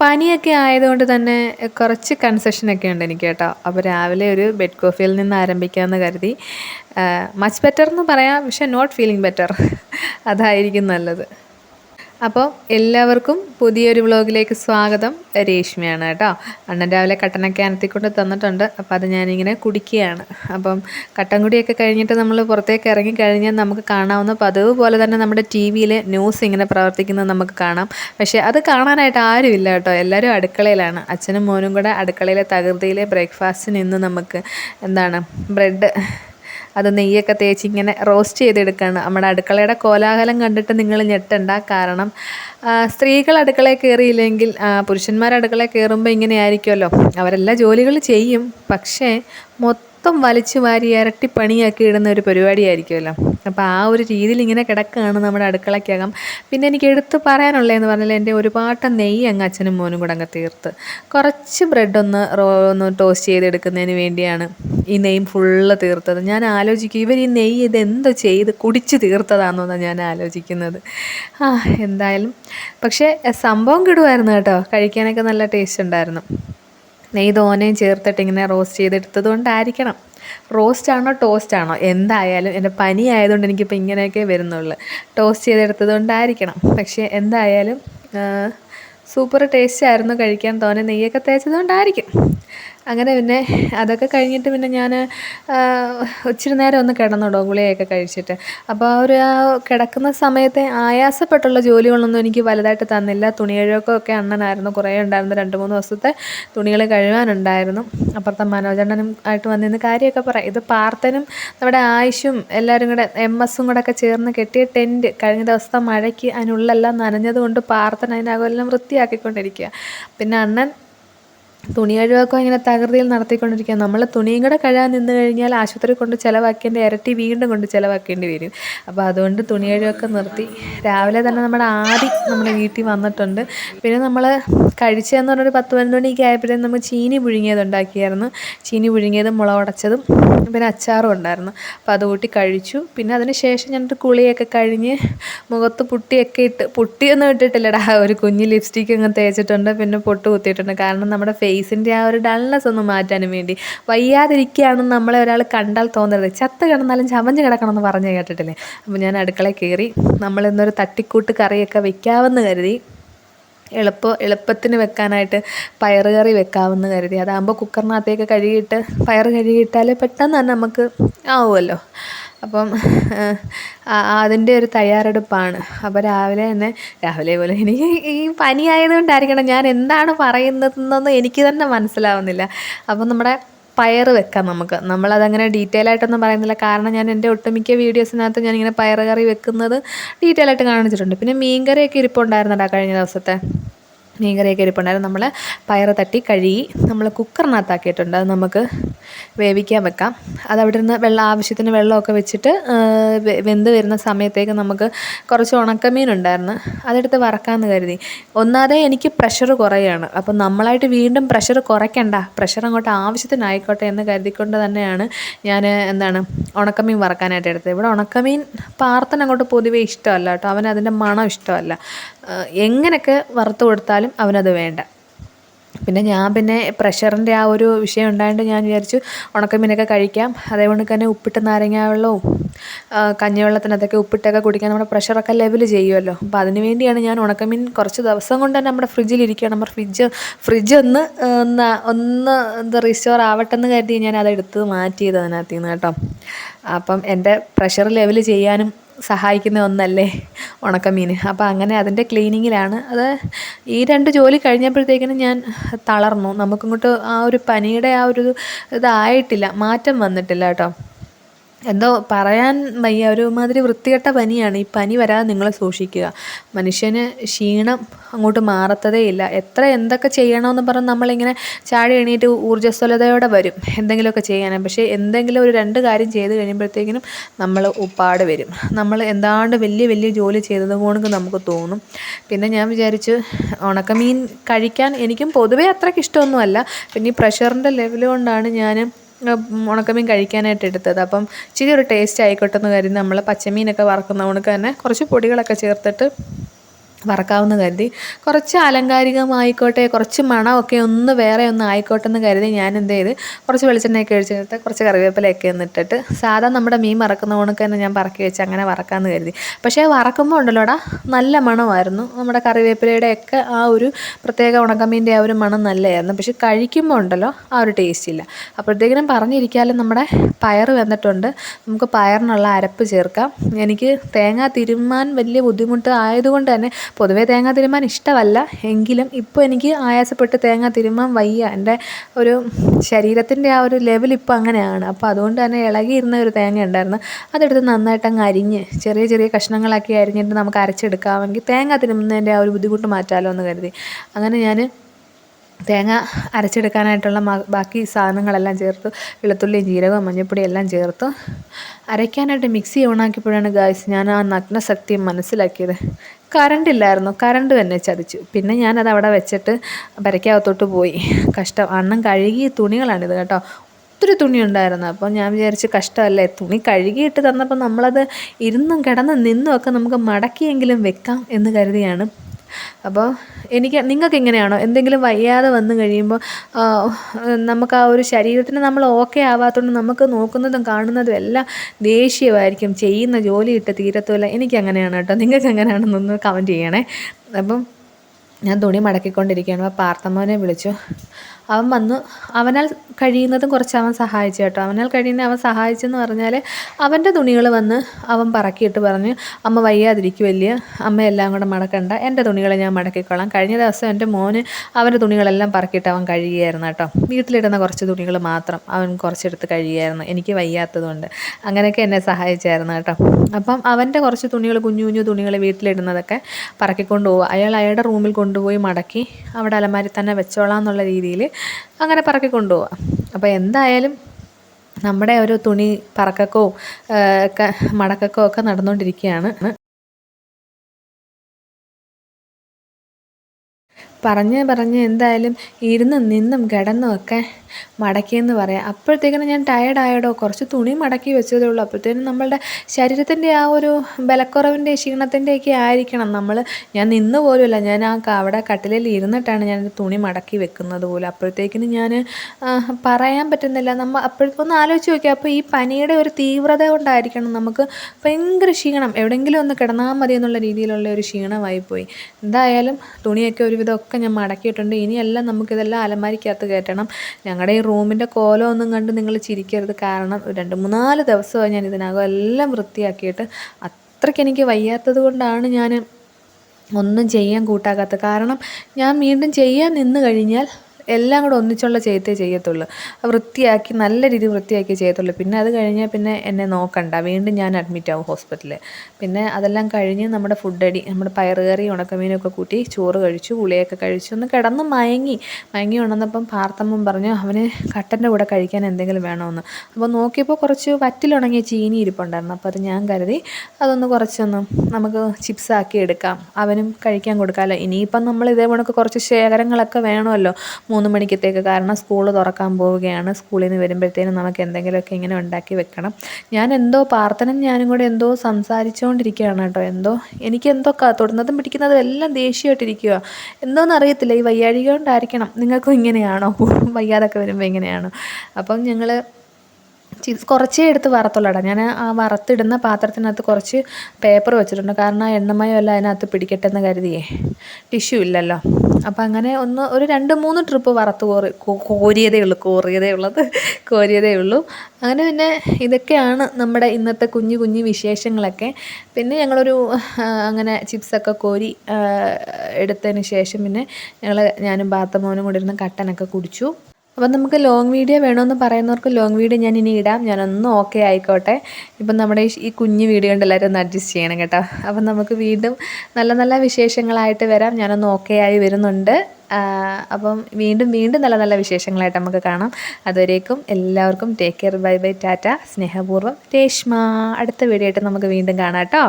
പനിയൊക്കെ ആയതുകൊണ്ട് തന്നെ കുറച്ച് കൺസെഷനൊക്കെ ഉണ്ട് എനിക്ക് കേട്ടോ. അപ്പോൾ രാവിലെ ഒരു ബെഡ് കോഫിയിൽ നിന്ന് ആരംഭിക്കാമെന്ന് കരുതി. മച്ച് ബെറ്റർ എന്ന് പറയാം പക്ഷെ നോട്ട് ഫീലിംഗ് ബെറ്റർ അതായിരിക്കും നല്ലത്. അപ്പോൾ എല്ലാവർക്കും പുതിയൊരു വ്ളോഗിലേക്ക് സ്വാഗതം. രേഷ്മയാണ് കേട്ടോ. അണ്ണൻ രാവിലെ കട്ടനൊക്കെ അനത്തിക്കൊണ്ട് തന്നിട്ടുണ്ട്. അപ്പോൾ അത് ഞാനിങ്ങനെ കുടിക്കുകയാണ്. അപ്പം കട്ടൻ കുടിയൊക്കെ കഴിഞ്ഞിട്ട് നമ്മൾ പുറത്തേക്ക് ഇറങ്ങി കഴിഞ്ഞാൽ നമുക്ക് കാണാവുന്ന പതിവ് പോലെ തന്നെ നമ്മുടെ ടി വിയിൽ ന്യൂസ് ഇങ്ങനെ പ്രവർത്തിക്കുന്നത് നമുക്ക് കാണാം. പക്ഷേ അത് കാണാനായിട്ട് ആരുമില്ല കേട്ടോ. എല്ലാവരും അടുക്കളയിലാണ്. അച്ഛനും മോനും കൂടെ അടുക്കളയിലെ തകൃതിയിലെ ബ്രേക്ക്ഫാസ്റ്റിന് ഇന്ന് നമുക്ക് എന്താണ് ബ്രെഡ് അത് നെയ്യൊക്കെ തേച്ച് ഇങ്ങനെ റോസ്റ്റ് ചെയ്തെടുക്കുകയാണ് നമ്മുടെ അടുക്കളയുടെ കോലാഹലം കണ്ടിട്ട് നിങ്ങൾ ഞെട്ടണ്ട. കാരണം സ്ത്രീകൾ അടുക്കളയിൽ കയറിയില്ലെങ്കിൽ പുരുഷന്മാർ അടുക്കളയിൽ കയറുമ്പോൾ ഇങ്ങനെ ആയിരിക്കുമല്ലോ അവരെല്ലാ ജോലികൾ ചെയ്യും. പക്ഷേ മൊത്തം വലിച്ചു വാരി ഇരട്ടി പണിയാക്കി ഇടുന്ന ഒരു പരിപാടിയായിരിക്കുമല്ലോ. അപ്പോൾ ആ ഒരു രീതിയിൽ ഇങ്ങനെ കിടക്കുകയാണ് നമ്മുടെ അടുക്കളയ്ക്കകം. പിന്നെ എനിക്ക് എടുത്ത് പറയാനുള്ളതെന്ന് പറഞ്ഞാൽ എന്റെ ഒരുപാട് നെയ്യ് അങ്ങ് അച്ഛനും മോനും കൂടെ അങ്ങ് തീർത്ത്. കുറച്ച് ബ്രെഡ് ഒന്ന് റോ ഒന്ന് ടോസ്റ്റ് ചെയ്തെടുക്കുന്നതിന് വേണ്ടിയാണ് ഈ നെയ്യും ഫുള്ള് തീർത്തത്. ഞാൻ ആലോചിക്കും ഇവർ ഈ നെയ്യ് ഇതെന്തോ ചെയ്ത് കുടിച്ച് തീർത്തതാണെന്നാണ് ഞാൻ ആലോചിക്കുന്നത്. ആ എന്തായാലും. പക്ഷേ സംഭവം കിടുമായിരുന്നു കേട്ടോ. കഴിക്കാനൊക്കെ നല്ല ടേസ്റ്റ് ഉണ്ടായിരുന്നു. നെയ്യ് തോനയും ചേർത്തിട്ട് ഇങ്ങനെ റോസ്റ്റ് ചെയ്തെടുത്തത് കൊണ്ടായിരിക്കണം. റോസ്റ്റ് ആണോ ടോസ്റ്റ് ആണോ? എന്തായാലും എന്റെ പനി ആയതുകൊണ്ട് എനിക്കിപ്പോൾ ഇങ്ങനെയൊക്കെ വരുന്നുള്ളൂ. ടോസ്റ്റ് ചെയ്തെടുത്തത് കൊണ്ടായിരിക്കണം പക്ഷേ എന്തായാലും സൂപ്പർ ടേസ്റ്റ് ആയിരുന്നു കഴിക്കാൻ തോനെ നെയ്യൊക്കെ തേച്ചത് കൊണ്ടായിരിക്കും അങ്ങനെ പിന്നെ അതൊക്കെ കഴിഞ്ഞിട്ട് പിന്നെ ഞാൻ ഒച്ചിരി നേരം ഒന്ന് കിടന്നുടോ ഗുളികയൊക്കെ കഴിച്ചിട്ട്. അപ്പോൾ ആ ഒരു ആ കിടക്കുന്ന സമയത്തെ ആയാസപ്പെട്ടുള്ള ജോലികളൊന്നും എനിക്ക് വലുതായിട്ട് തന്നില്ല. തുണി കഴുകൊക്കെ അണ്ണനായിരുന്നു. കുറേ ഉണ്ടായിരുന്നു. രണ്ട് മൂന്ന് ദിവസത്തെ തുണികൾ കഴുകാനുണ്ടായിരുന്നു. അപ്പുറത്തെ മനോജണ്ണനും ആയിട്ട് വന്നിരുന്ന് കാര്യമൊക്കെ പറയാം ഇത് പാർത്തനും നമ്മുടെ ആയുഷും എല്ലാവരും കൂടെ എം എസും കൂടെ ഒക്കെ ചേർന്ന് കെട്ടിയ ടെന്റ് കഴിഞ്ഞ ദിവസത്തെ മഴയ്ക്ക് അതിനുള്ളെല്ലാം നനഞ്ഞതുകൊണ്ട് പാർത്തൻ അതിനകമെല്ലാം വൃത്തിയാക്കിക്കൊണ്ടിരിക്കുക. പിന്നെ അണ്ണൻ തുണി കഴുകൊക്കെ ഇങ്ങനെ തകൃതിയിൽ നടത്തിക്കൊണ്ടിരിക്കുക നമ്മൾ തുണിയും കൂടെ കഴുകാൻ നിന്ന് കഴിഞ്ഞാൽ ആശുപത്രി കൊണ്ട് ചിലവാക്കേണ്ട ഇരട്ടി വീണ്ടും കൊണ്ട് ചിലവാക്കേണ്ടി വരും. അപ്പോൾ അതുകൊണ്ട് തുണി കഴുകൊക്കെ നിർത്തി. രാവിലെ തന്നെ നമ്മുടെ ആദി നമ്മുടെ വീട്ടിൽ വന്നിട്ടുണ്ട്. പിന്നെ നമ്മൾ കഴിച്ചതെന്ന് പറഞ്ഞൊരു പത്ത് പതിനൊന്ന് മണിയൊക്കെ ആയപ്പോഴത്തേക്കും നമ്മൾ ചീനി പുഴുങ്ങിയത് ഉണ്ടാക്കിയായിരുന്നു. ചീനി പുഴുങ്ങിയതും മുളകുടച്ചതും പിന്നെ അച്ചാറും ഉണ്ടായിരുന്നു. അപ്പോൾ അത് കൂട്ടി കഴിച്ചു. പിന്നെ അതിന് ശേഷം ഞാനൊരു കുളിയൊക്കെ കഴിഞ്ഞ് മുഖത്ത് പുട്ടിയൊക്കെ ഇട്ട് പുട്ടിയൊന്നും ഇട്ടിട്ടില്ലടാ. ഒരു കുഞ്ഞ് ലിപ്സ്റ്റിക്ക് അങ്ങ് തേച്ചിട്ടുണ്ട് പിന്നെ പൊട്ട് കുത്തിയിട്ടുണ്ട്. കാരണം നമ്മുടെ ഫേസിന്റെ ആ ഒരു ഡൾനെസ് ഒന്ന് മാറ്റാനും വേണ്ടി. വയ്യാതിരിക്കുകയാണെന്ന് നമ്മളെ ഒരാൾ കണ്ടാൽ തോന്നരുത്. ചത്ത് കിടന്നാലും ചമഞ്ഞ് കിടക്കണം എന്ന് പറഞ്ഞു കേട്ടിട്ടില്ലേ? അപ്പോൾ ഞാൻ അടുക്കളയിൽ കയറി നമ്മളിന്നൊരു തട്ടിക്കൂട്ട് കറിയൊക്കെ വെക്കാമെന്ന് കരുതി. എളുപ്പം എളുപ്പത്തിന് വെക്കാനായിട്ട് പയർ കറി വെക്കാമെന്ന് കരുതി. അതാകുമ്പോൾ കുക്കറിനകത്തേക്ക് കഴുകിയിട്ട് പയർ കഴുകിയിട്ടാൽ പെട്ടെന്ന് തന്നെ നമുക്ക് ആവുമല്ലോ അപ്പം അതിന്റെ ഒരു തയ്യാറെടുപ്പാണ്. അപ്പോൾ രാവിലെ തന്നെ രാവിലെ പോലെ എനിക്ക് ഈ പനിയായതുകൊണ്ടായിരിക്കണം ഞാൻ എന്താണ് പറയുന്നതെന്നൊന്നും എനിക്ക് തന്നെ മനസ്സിലാവുന്നില്ല. അപ്പം നമ്മുടെ പയർ വെക്കാം നമുക്ക്. നമ്മളതങ്ങനെ ഡീറ്റെയിൽ ആയിട്ടൊന്നും പറയുന്നില്ല. കാരണം ഞാൻ എന്റെ ഒട്ടുമിക്ക വീഡിയോസിനകത്ത് ഞാനിങ്ങനെ പയർ കറി വെക്കുന്നത് ഡീറ്റെയിൽ ആയിട്ട് കാണിച്ചിട്ടുണ്ട്. പിന്നെ മീൻ കറിയൊക്കെ ഇരിപ്പുണ്ടായിരുന്നടാ കഴിഞ്ഞ ദിവസത്തെ. മീൻ കറിയൊക്കെ ഇരിപ്പുണ്ടായിരുന്നു നമ്മൾ പയറ് തട്ടി കഴുകി നമ്മൾ കുക്കറിനകത്താക്കിയിട്ടുണ്ട്. അത് നമുക്ക് വേവിക്കാൻ വെക്കാം. അതവിടെ നിന്ന് വെള്ളം ആവശ്യത്തിന് വെള്ളമൊക്കെ വെച്ചിട്ട് വെന്ത് വരുന്ന സമയത്തേക്ക് നമുക്ക് കുറച്ച് ഉണക്കമീൻ ഉണ്ടായിരുന്നു അതെടുത്ത് വറക്കാമെന്ന് കരുതി. ഒന്നാതെ എനിക്ക് പ്രഷർ കുറയാണ്. അപ്പം നമ്മളായിട്ട് വീണ്ടും പ്രഷർ കുറയ്ക്കണ്ട. പ്രഷർ അങ്ങോട്ട് ആവശ്യത്തിനായിക്കോട്ടെ എന്ന് കരുതിക്കൊണ്ട് തന്നെയാണ് ഞാൻ എന്താണ് ഉണക്കമീൻ വറക്കാനായിട്ട് എടുത്തത്. ഇവിടെ ഉണക്കമീൻ പാർത്തൻ അങ്ങോട്ട് പൊതുവേ ഇഷ്ടമല്ല കേട്ടോ. അവൻ അതിന്റെ മണം ഇഷ്ടമല്ല. എങ്ങനെയൊക്കെ വറുത്ത് കൊടുത്താലും അവനത് വേണ്ട. പിന്നെ ഞാൻ പിന്നെ പ്രഷറിന്റെ ആ ഒരു വിഷയം ഉണ്ടായതുകൊണ്ട് ഞാൻ വിചാരിച്ചു ഉണക്കമീനൊക്കെ കഴിക്കാം. അതേപോലെ തന്നെ ഉപ്പിട്ട് നാരങ്ങ വെള്ളവും കഞ്ഞിവെള്ളത്തിനകത്തൊക്കെ ഉപ്പിട്ടൊക്കെ കുടിക്കാൻ നമ്മുടെ പ്രഷറൊക്കെ ലെവൽ ചെയ്യുമല്ലോ അപ്പോൾ അതിന് വേണ്ടിയാണ് ഞാൻ ഉണക്കമീൻ കുറച്ച് ദിവസം കൊണ്ട് തന്നെ നമ്മുടെ ഫ്രിഡ്ജിലിരിക്കുകയാണ് നമ്മുടെ ഫ്രിഡ്ജ് ഫ്രിഡ്ജ് ഒന്ന് ഒന്ന് ഒന്ന് എന്താ റീസ്റ്റോർ ആവട്ടെ എന്ന് കരുതി ഞാൻ അത് എടുത്ത് മാറ്റിയത് അതിനകത്ത് നിന്ന് കേട്ടോ. അപ്പം എന്റെ പ്രഷർ ലെവൽ ചെയ്യാനും സഹായിക്കുന്ന ഒന്നല്ലേ ഉണക്കമീൻ അപ്പോൾ അങ്ങനെ അതിന്റെ ക്ലീനിങ്ങിലാണ്. അത് ഈ രണ്ട് ജോലി കഴിഞ്ഞപ്പോഴത്തേക്കിനും ഞാൻ തളർന്നു. നമുക്കിങ്ങോട്ട് ആ ഒരു പനിയുടെ ആ ഒരു ഇതായിട്ടില്ല മാറ്റം വന്നിട്ടില്ല കേട്ടോ. എന്തോ പറയാൻ വയ്യ ഒരുമാതിരി വൃത്തികെട്ട പനിയാണ്. ഈ പനി വരാതെ നിങ്ങൾ സൂക്ഷിക്കുക. മനുഷ്യന് ക്ഷീണം അങ്ങോട്ട് മാറത്തതേ ഇല്ല. എത്ര എന്തൊക്കെ ചെയ്യണമെന്ന് പറഞ്ഞ് നമ്മളിങ്ങനെ ചാടി എണീറ്റ് ഊർജസ്വലതയോടെ വരും. എന്തെങ്കിലുമൊക്കെ ചെയ്യാനും പക്ഷേ എന്തെങ്കിലും ഒരു രണ്ട് കാര്യം ചെയ്ത് കഴിയുമ്പോഴത്തേക്കിനും നമ്മൾ ഉപ്പാട് വരും. നമ്മൾ എന്താണ്ട് വലിയ വലിയ ജോലി ചെയ്തത് കൊണ്ട് നമുക്ക് തോന്നും. പിന്നെ ഞാൻ വിചാരിച്ചു ഉണക്കമീൻ കഴിക്കാൻ എനിക്കും പൊതുവേ അത്രയ്ക്ക് ഇഷ്ടമൊന്നുമല്ല. പിന്നെ ഈ പ്രഷറിന്റെ ലെവൽ കൊണ്ടാണ് ഞാൻ ഉണക്കമീൻ കഴിക്കാനായിട്ട് എടുത്തത്. അപ്പം ഇച്ചിരി ഒരു ടേസ്റ്റ് ആയിക്കോട്ടെ എന്ന് കരുതി നമ്മൾ പച്ചമീനൊക്കെ വറക്കുന്ന കണക്ക് തന്നെ കുറച്ച് പൊടികളൊക്കെ ചേർത്തിട്ട് വറക്കാമെന്ന് കരുതി. കുറച്ച് അലങ്കാരികമായിക്കോട്ടെ കുറച്ച് മണമൊക്കെ ഒന്ന് വേറെ ഒന്ന് ആയിക്കോട്ടെ എന്ന് കരുതി ഞാൻ എന്ത് ചെയ്ത് കുറച്ച് വെളിച്ചെണ്ണയൊക്കെ ഒഴിച്ചെടുത്ത് കുറച്ച് കറിവേപ്പിലയൊക്കെ ഒന്ന് ഇട്ടിട്ട് സാധാ നമ്മുടെ മീൻ വറക്കുന്ന കണക്ക് തന്നെ ഞാൻ പറക്കി വെച്ച് അങ്ങനെ വറക്കാമെന്ന് കരുതി. പക്ഷേ വറക്കുമ്പോൾ ഉണ്ടല്ലോടാ നല്ല മണമായിരുന്നു. നമ്മുടെ കറിവേപ്പിലയുടെ ഒക്കെ ആ ഒരു പ്രത്യേക ഉണക്കമീന്റെ ആ ഒരു മണം നല്ലതായിരുന്നു. പക്ഷെ കഴിക്കുമ്പോൾ ഉണ്ടല്ലോ ആ ഒരു ടേസ്റ്റ് ഇല്ല. അപ്പോഴത്തേക്കിനും പറഞ്ഞിരിക്കാലും നമ്മുടെ പയർ വന്നിട്ടുണ്ട്. നമുക്ക് പയറിനുള്ള അരപ്പ് ചേർക്കാം. എനിക്ക് തേങ്ങ തിരുമ്മാൻ വലിയ ബുദ്ധിമുട്ട് ആയതുകൊണ്ട് തന്നെ പൊതുവേ തേങ്ങ തിരുമാൻ ഇഷ്ടമല്ല. എങ്കിലും ഇപ്പോൾ എനിക്ക് ആയാസപ്പെട്ട് തേങ്ങ തിരുമാൻ വയ്യ. എന്റെ ഒരു ശരീരത്തിന്റെ ആ ഒരു ലെവൽ ഇപ്പോൾ അങ്ങനെയാണ്. അപ്പോൾ അതുകൊണ്ട് തന്നെ ഇളകിയിരുന്ന ഒരു തേങ്ങ ഉണ്ടായിരുന്നു. അതെടുത്ത് നന്നായിട്ട് അങ്ങ് അരിഞ്ഞ് ചെറിയ ചെറിയ കഷ്ണങ്ങളാക്കി അരിഞ്ഞിട്ട് നമുക്ക് അരച്ചെടുക്കാമെങ്കിൽ തേങ്ങ തിരുമുന്നതിന്റെ ആ ഒരു ബുദ്ധിമുട്ട് മാറ്റാമല്ലോ എന്ന് കരുതി. അങ്ങനെ ഞാൻ തേങ്ങ അരച്ചെടുക്കാനായിട്ടുള്ള ബാക്കി സാധനങ്ങളെല്ലാം ചേർത്ത്. വെളുത്തുള്ളിയും ജീരകവും മഞ്ഞൾപ്പൊടി എല്ലാം ചേർത്ത്. അരയ്ക്കാനായിട്ട് മിക്സി ഓണാക്കിയപ്പോഴാണ് ഗായ്സ് ഞാൻ ആ നഗ്നസത്യം മനസ്സിലാക്കിയത്. കറണ്ട് ഇല്ലായിരുന്നു. കറണ്ട് തന്നെ ചതിച്ചു. പിന്നെ ഞാനത് അവിടെ വെച്ചിട്ട് പരക്കകത്തോട്ട് പോയി. കഷ്ടം. അണ്ണം കഴുകിയ തുണികളാണിത് കേട്ടോ. ഒത്തിരി തുണി ഉണ്ടായിരുന്നു. അപ്പോൾ ഞാൻ വിചാരിച്ച് കഷ്ടമല്ലേ? തുണി കഴുകിയിട്ട് തന്നപ്പോൾ നമ്മളത് ഇരുന്നും കിടന്നും നിന്നും ഒക്കെ നമുക്ക് മടക്കിയെങ്കിലും വെക്കാം എന്ന് കരുതിയാണ് അപ്പോൾ എനിക്ക് നിങ്ങൾക്ക് എങ്ങനെയാണോ എന്തെങ്കിലും വയ്യാതെ വന്നു കഴിയുമ്പോൾ നമുക്ക് ആ ഒരു ശരീരത്തിന് നമ്മൾ ഓക്കെ ആവാത്തതുകൊണ്ട് നമുക്ക് നോക്കുന്നതും കാണുന്നതും എല്ലാം ദേഷ്യമായിരിക്കും. ചെയ്യുന്ന ജോലി ഇട്ട് തീരത്തുമില്ല. എനിക്ക് അങ്ങനെയാണ് കേട്ടോ. നിങ്ങൾക്ക് എങ്ങനെയാണെന്നൊന്ന് കമന്റ് ചെയ്യണേ. അപ്പം ഞാൻ തുണി മടക്കിക്കൊണ്ടിരിക്കുകയാണ്. അപ്പോൾ പാർത്തമ്മനെ വിളിച്ചു. അവൻ വന്നു അവനാൽ കഴിയുന്നതും കുറച്ച് അവൻ സഹായിച്ചു കേട്ടോ. അവനാൽ കഴിയുന്ന അവൻ സഹായിച്ചെന്ന് പറഞ്ഞാൽ അവന്റെ തുണികൾ വന്ന് അവൻ പറക്കിയിട്ട് പറഞ്ഞു അമ്മ വയ്യാതിരിക്കുമല്ലേ അമ്മ എല്ലാം കൂടെ മടക്കണ്ട എന്റെ തുണികൾ ഞാൻ മടക്കിക്കൊള്ളാം കഴിഞ്ഞ ദിവസം എന്റെ മോന് അവന്റെ തുണികളെല്ലാം പറക്കിയിട്ട് അവൻ കഴുകിയായിരുന്നു കേട്ടോ. വീട്ടിലിടുന്ന കുറച്ച് തുണികൾ മാത്രം അവൻ കുറച്ചെടുത്ത് കഴുകിയായിരുന്നു എനിക്ക് വയ്യാത്തതുകൊണ്ട് അങ്ങനെയൊക്കെ എന്നെ സഹായിച്ചായിരുന്നു കേട്ടോ. അപ്പം അവന്റെ കുറച്ച് തുണികൾ കുഞ്ഞു കുഞ്ഞു തുണികൾ വീട്ടിലിടുന്നതൊക്കെ പറക്കിക്കൊണ്ട് പോകുക അയാൾ അയാളുടെ റൂമിൽ കൊണ്ടുപോയി മടക്കി അവിടെ അലമാരി തന്നെ വെച്ചോളാം എന്നുള്ള രീതിയിൽ അങ്ങനെ പറക്കി കൊണ്ടുപോവാം. അപ്പോൾ എന്തായാലും നമ്മുടെ ഒരു തുണി പറക്കക്കോ മടക്കക്കോ ഒക്കെ നടന്നുകൊണ്ടിരിക്കുകയാണ് പറഞ്ഞ് പറഞ്ഞ് എന്തായാലും ഇരുന്നും നിന്നും കിടന്നും ഒക്കെ മടക്കിയെന്ന് പറയാം. അപ്പോഴത്തേക്കിനും ഞാൻ ടയേർഡായടോ കുറച്ച് തുണി മടക്കി വെച്ചതേ ഉള്ളൂ. അപ്പോഴത്തേനും നമ്മളുടെ ശരീരത്തിന്റെ ആ ഒരു ബലക്കുറവിന്റെ ക്ഷീണത്തിന്റെയൊക്കെ ആയിരിക്കണം നമ്മൾ ഞാൻ നിന്ന് പോലുമല്ല. ഞാൻ ആ അവിടെ കട്ടിലിൽ ഇരുന്നിട്ടാണ് ഞാൻ തുണി മടക്കി വെക്കുന്നത് പോലും. അപ്പോഴത്തേക്കിനും ഞാൻ പറയാൻ പറ്റുന്നില്ല. നമ്മൾ അപ്പോഴൊന്ന് ആലോചിച്ച് നോക്കിയാൽ അപ്പോൾ ഈ പനിയുടെ ഒരു തീവ്രത കൊണ്ടായിരിക്കണം നമുക്ക് ഭയങ്കര ക്ഷീണം. എവിടെയെങ്കിലും ഒന്ന് കിടന്നാൽ മതി എന്നുള്ള രീതിയിലുള്ള ഒരു ക്ഷീണമായി പോയി. എന്തായാലും തുണിയൊക്കെ ഒരുവിധമൊക്കെ ഞാൻ മടക്കിയിട്ടുണ്ട്. ഇനിയെല്ലാം നമുക്കിതെല്ലാം അലമാരിക്കകത്ത് കയറ്റണം. ഞങ്ങളുടെ ഈ റൂമിന്റെ കോലമൊന്നും കണ്ട് നിങ്ങൾ ചിരിക്കരുത്. കാരണം രണ്ട് മൂന്നാൽ ദിവസമായി ഞാൻ ഇതിനകം എല്ലാം വൃത്തിയാക്കിയിട്ട് അത്രയ്ക്ക് എനിക്ക് വയ്യാത്തത് കൊണ്ടാണ് ഞാൻ ഒന്നും ചെയ്യാൻ കൂട്ടാക്കാത്തത് കാരണം ഞാൻ വീണ്ടും ചെയ്യാൻ നിന്ന് കഴിഞ്ഞാൽ എല്ലാം കൂടെ ഒന്നിച്ചുള്ള ചെയ്തേ ചെയ്യത്തുള്ളൂ. വൃത്തിയാക്കി നല്ല രീതിയിൽ വൃത്തിയാക്കി ചെയ്യത്തുള്ളൂ. പിന്നെ അത് കഴിഞ്ഞാൽ പിന്നെ എന്നെ നോക്കണ്ട. വീണ്ടും ഞാൻ അഡ്മിറ്റ് ആവും ഹോസ്പിറ്റലിൽ പിന്നെ അതെല്ലാം കഴിഞ്ഞ് നമ്മുടെ ഫുഡ് അടി നമ്മുടെ പയറുകറി ഉണക്കമീനൊക്കെ കൂട്ടി ചോറ് കഴിച്ചു ഉളിയൊക്കെ കഴിച്ചു ഒന്ന് കിടന്ന് മയങ്ങി. മയങ്ങി ഉണർന്നപ്പം പാർത്തമ്മൻ പറഞ്ഞു അവന് കട്ടന്റെ കൂടെ കഴിക്കാൻ എന്തെങ്കിലും വേണമെന്ന് അപ്പോൾ നോക്കിയപ്പോൾ കുറച്ച് വറ്റിലുണങ്ങിയ ചീനി ഇരിപ്പുണ്ടായിരുന്നു. അപ്പോൾ അത് ഞാൻ കരുതി അതൊന്ന് കുറച്ചൊന്ന് നമുക്ക് ചിപ്സ് ആക്കി എടുക്കാം. അവനും കഴിക്കാൻ കൊടുക്കാമല്ലോ ഇനിയിപ്പം നമ്മൾ ഇതേ കണക്ക് കുറച്ച് ശേഖരങ്ങളൊക്കെ വേണമല്ലോ. മൂന്ന് മണിക്കത്തേക്ക് കാരണം സ്കൂൾ തുറക്കാൻ പോവുകയാണ്. സ്കൂളിൽ നിന്ന് വരുമ്പോഴത്തേനും നമുക്ക് എന്തെങ്കിലുമൊക്കെ ഇങ്ങനെ ഉണ്ടാക്കി വെക്കണം. ഞാൻ എന്തോ പ്രാർത്ഥന ഞാനും കൂടെ എന്തോ സംസാരിച്ചുകൊണ്ടിരിക്കുകയാണ് കേട്ടോ. എന്തോ എനിക്ക് എന്തോ തൊടുന്നതും പിടിക്കുന്നതും എല്ലാം ദേഷ്യമായിട്ടിരിക്കുക എന്തോന്ന് അറിയത്തില്ല ഈ വയ്യാഴിക കൊണ്ടായിരിക്കണം. നിങ്ങൾക്കും ഇങ്ങനെയാണോ? വയ്യാതൊക്കെ വരുമ്പോൾ ഇങ്ങനെയാണോ? അപ്പം ഞങ്ങൾ കുറച്ചേ എടുത്ത് വറുത്തുള്ളൂടാ. ഞാൻ ആ വറുത്തിടുന്ന പാത്രത്തിനകത്ത് കുറച്ച് പേപ്പർ വെച്ചിട്ടുണ്ട്. കാരണം ആ എണ്ണമയം എല്ലാം അതിനകത്ത് പിടിക്കട്ടെ എന്ന് കരുതിയേ. ടിഷ്യൂ ഇല്ലല്ലോ. അപ്പം അങ്ങനെ ഒന്ന് ഒരു രണ്ട് മൂന്ന് ട്രിപ്പ് വറുത്ത് കോറി കോരിയതേ ഉള്ളൂ. കോറിയതേ ഉള്ളത്. കോരിയതേ ഉള്ളൂ. അങ്ങനെ പിന്നെ ഇതൊക്കെയാണ് നമ്മുടെ ഇന്നത്തെ കുഞ്ഞു കുഞ്ഞു വിശേഷങ്ങളൊക്കെ. പിന്നെ ഞങ്ങളൊരു അങ്ങനെ ചിപ്സൊക്കെ കോരി എടുത്തതിന് ശേഷം പിന്നെ ഞങ്ങൾ ഞാനും ബാത്തമോനും കൂടി ഇരുന്ന് കട്ടനൊക്കെ കുടിച്ചു. അപ്പം നമുക്ക് ലോങ് വീഡിയോ വേണമെന്ന് പറയുന്നവർക്ക് ലോങ് വീഡിയോ ഞാൻ ഇനി ഇടാം. ഞാനൊന്ന് ഓക്കെ ആയിക്കോട്ടെ. ഇപ്പം നമ്മുടെ ഈ കുഞ്ഞു വീഡിയോ കൊണ്ട് എല്ലാവരും ഒന്ന് അഡ്ജസ്റ്റ് ചെയ്യണം കേട്ടോ. അപ്പം നമുക്ക് വീണ്ടും നല്ല നല്ല വിശേഷങ്ങളായിട്ട് വരാം. ഞാനൊന്ന് ഓക്കെ ആയി വരുന്നുണ്ട്. അപ്പം വീണ്ടും വീണ്ടും നല്ല നല്ല വിശേഷങ്ങളായിട്ട് നമുക്ക് കാണാം. അതുവരേക്കും എല്ലാവർക്കും take care bye bye tata സ്നേഹപൂർവം രേഷ്മ. അടുത്ത വീഡിയോ ആയിട്ട് നമുക്ക് വീണ്ടും കാണാം കേട്ടോ.